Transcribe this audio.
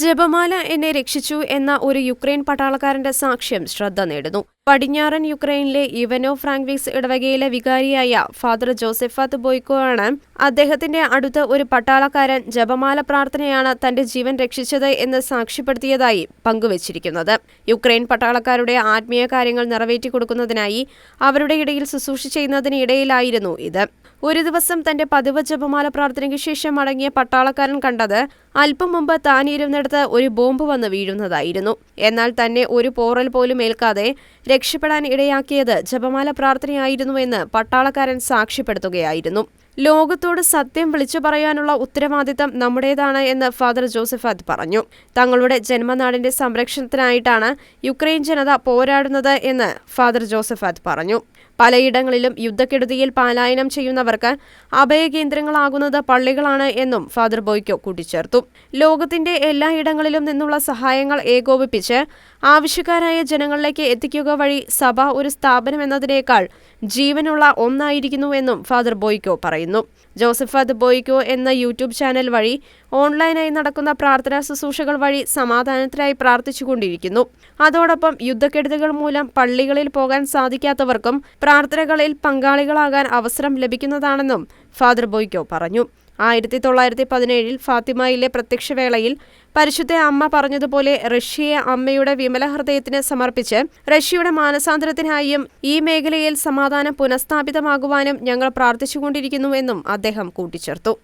ജപമാല എന്നെ രക്ഷിച്ചു എന്ന ഒരു യുക്രൈൻ പട്ടാളക്കാരന്റെ സാക്ഷ്യം ശ്രദ്ധ നേടുന്നു. പടിഞ്ഞാറൻ യുക്രൈനിലെ ഇവനോ ഫ്രാങ്ക്വിക്സ് ഇടവകയിലെ വികാരിയായ ഫാദർ ജോസഫാത്ത് ബോയ്ക്കോ ആണ് അദ്ദേഹത്തിന്റെ അടുത്ത ഒരു പട്ടാളക്കാരൻ ജപമാല പ്രാർത്ഥനയാണ് തന്റെ ജീവൻ രക്ഷിച്ചത് എന്ന് സാക്ഷ്യപ്പെടുത്തിയതായി പങ്കുവച്ചിരിക്കുന്നത്. യുക്രൈൻ പട്ടാളക്കാരുടെ ആത്മീയ കാര്യങ്ങൾ നിറവേറ്റി കൊടുക്കുന്നതിനായി അവരുടെ ഇടയിൽ ശുശ്രൂഷ ചെയ്യുന്നതിനിടയിലായിരുന്നു ഇത്. ഒരു ദിവസം തന്റെ പതിവ് ജപമാല പ്രാർത്ഥനയ്ക്ക് ശേഷം മടങ്ങിയ പട്ടാളക്കാരൻ കണ്ടത് അല്പം മുമ്പ് താൻ ഇരുന്നിടത്ത് ഒരു ബോംബ് വന്ന് വീഴുന്നതായിരുന്നു. എന്നാൽ തന്നെ ഒരു പോറൽ പോലും ഏൽക്കാതെ രക്ഷപ്പെടാൻ ഇടയാക്കിയത് ജപമാല പ്രാർത്ഥനയായിരുന്നുവെന്ന് പട്ടാളക്കാരൻ സാക്ഷ്യപ്പെടുത്തുകയായിരുന്നു. ലോകത്തോട് സത്യം വിളിച്ചു പറയാനുള്ള ഉത്തരവാദിത്തം നമ്മുടേതാണ് എന്ന് ഫാദർ ജോസഫ് അത് പറഞ്ഞു. തങ്ങളുടെ ജന്മനാടിന്റെ സംരക്ഷണത്തിനായിട്ടാണ് യുക്രൈൻ ജനത പോരാടുന്നത് എന്ന് ഫാദർ ജോസഫ് അത് പറഞ്ഞു. പലയിടങ്ങളിലും യുദ്ധക്കെടുതിയിൽ പലായനം ചെയ്യുന്നവർക്ക് അഭയകേന്ദ്രങ്ങളാകുന്നത് പള്ളികളാണ് എന്നും ഫാദർ ബോയ്ക്കോ കൂട്ടിച്ചേർത്തു. ലോകത്തിന്റെ എല്ലായിടങ്ങളിലും നിന്നുള്ള സഹായങ്ങൾ ഏകോപിപ്പിച്ച് ആവശ്യക്കാരായ ജനങ്ങളിലേക്ക് എത്തിക്കുക വഴി സഭ ഒരു സ്ഥാപനം എന്നതിനേക്കാൾ ജീവനുള്ള ഒന്നായിരിക്കുന്നുവെന്നും ഫാദർ ബോയ്ക്കോ പറയുന്നു. ജോസഫാദ് ബോയ്ക്കോ എന്ന യൂട്യൂബ് ചാനൽ വഴി ഓൺലൈനായി നടക്കുന്ന പ്രാർത്ഥനാ ശുശ്രൂഷകൾ വഴി സമാധാനത്തിനായി പ്രാർത്ഥിച്ചുകൊണ്ടിരിക്കുന്നു. അതോടൊപ്പം യുദ്ധക്കെടുതികൾ മൂലം പള്ളികളിൽ പോകാൻ സാധിക്കാത്തവർക്കും പ്രാർത്ഥനകളിൽ പങ്കാളികളാകാൻ അവസരം ലഭിക്കുന്നതാണെന്നും ഫാദർ ബോയ്ക്കോ പറഞ്ഞു. ആയിരത്തി തൊള്ളായിരത്തി പതിനേഴിൽ ഫാത്തിമയിലെ പ്രത്യക്ഷവേളയിൽ പരിശുദ്ധ അമ്മ പറഞ്ഞതുപോലെ റഷ്യയെ അമ്മയുടെ വിമല ഹൃദയത്തിന് സമർപ്പിച്ച് റഷ്യയുടെ മാനസാന്തരത്തിനായും ഈ മേഖലയിൽ സമാധാനം പുനഃസ്ഥാപിതമാകുവാനും ഞങ്ങൾ പ്രാർത്ഥിച്ചുകൊണ്ടിരിക്കുന്നുവെന്നും അദ്ദേഹം കൂട്ടിച്ചേർത്തു.